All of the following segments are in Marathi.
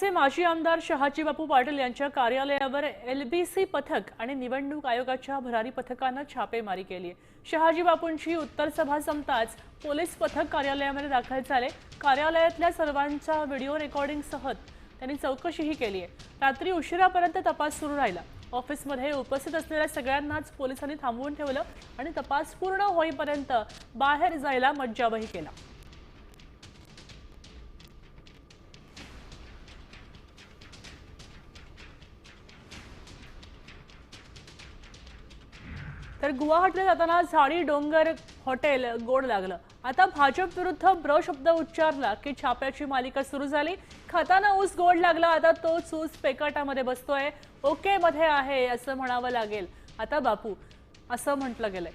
चे माजी आमदार शहाजी बापू पाटील यांच्या कार्यालयावर एलबीसी पथक आणि निवडणूक आयोगाच्या भरारी पथकानं छापेमारी केली. शहाजी बापूंची उत्तर सभा संपताच पोलीस पथक कार्यालयामध्ये दाखल झाले. कार्यालयातल्या सर्वांच्या व्हिडिओ रेकॉर्डिंगसह त्यांनी चौकशीही केली आहे. रात्री उशिरापर्यंत तपास सुरू राहिला. ऑफिसमध्ये उपस्थित असलेल्या सगळ्यांनाच पोलिसांनी थांबवून ठेवलं आणि तपास पूर्ण होईपर्यंत बाहेर जायला मज्जावही केला. तर गुवाहाटीला जाताना झाडी डोंगर हॉटेल गोड लागलं. आता भाजप विरुद्ध ब्र शब्द उच्चारला की छाप्याची मालिका सुरू झाली. खाताना ऊस गोड लागला आता तोच ऊस पेकाटामध्ये बसतोय. ओके मध्ये आहे असं म्हणावं लागेल. आता बापू असं म्हटलं गेलंय.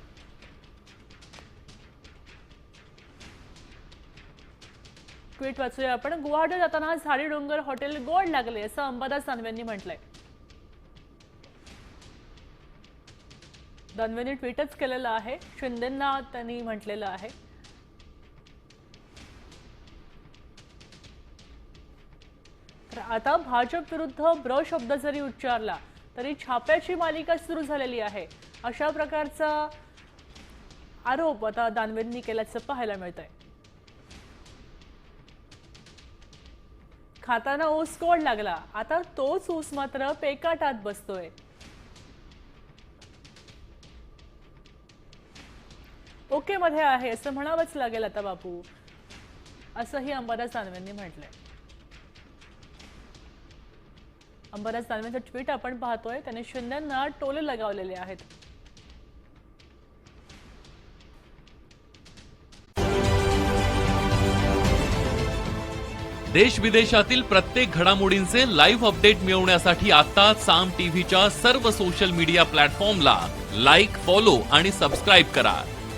ट्विट वाचूया आपण. गुवाहाटी जाताना झाडी डोंगर हॉटेल गोड लागले असं अंबादास दानवेंनी म्हटलंय. दानवेंनी ट्विटच केलेलं आहे. शिंदेंना त्यांनी म्हटलेलं आहे. तर आता भाजप विरुद्ध ब्र शब्द जरी उच्चारला तरी छाप्याची मालिका सुरू झालेली आहे. अशा प्रकारचा आरोप आता दानवेंनी केल्याचं पाहायला मिळतंय. खाताना ऊस कोण लागला? आता तोच ऊस मात्र पेकाटात बसतोय. ओके मध्ये आहे असं म्हणावंच लागेल आता बापू. असंही अंबादास दानवेंनी म्हटलंय. अंबादास दानवेंचं ट्विट आपण पाहतोय त्याने शिंद्यांना टोले लगावलेले आहेत. देश विदेशातील प्रत्येक घडामोडींचे लाईव्ह अपडेट मिळवण्यासाठी आता साम टीव्हीच्या सर्व सोशल मीडिया प्लॅटफॉर्मला लाईक फॉलो आणि सबस्क्राईब करा.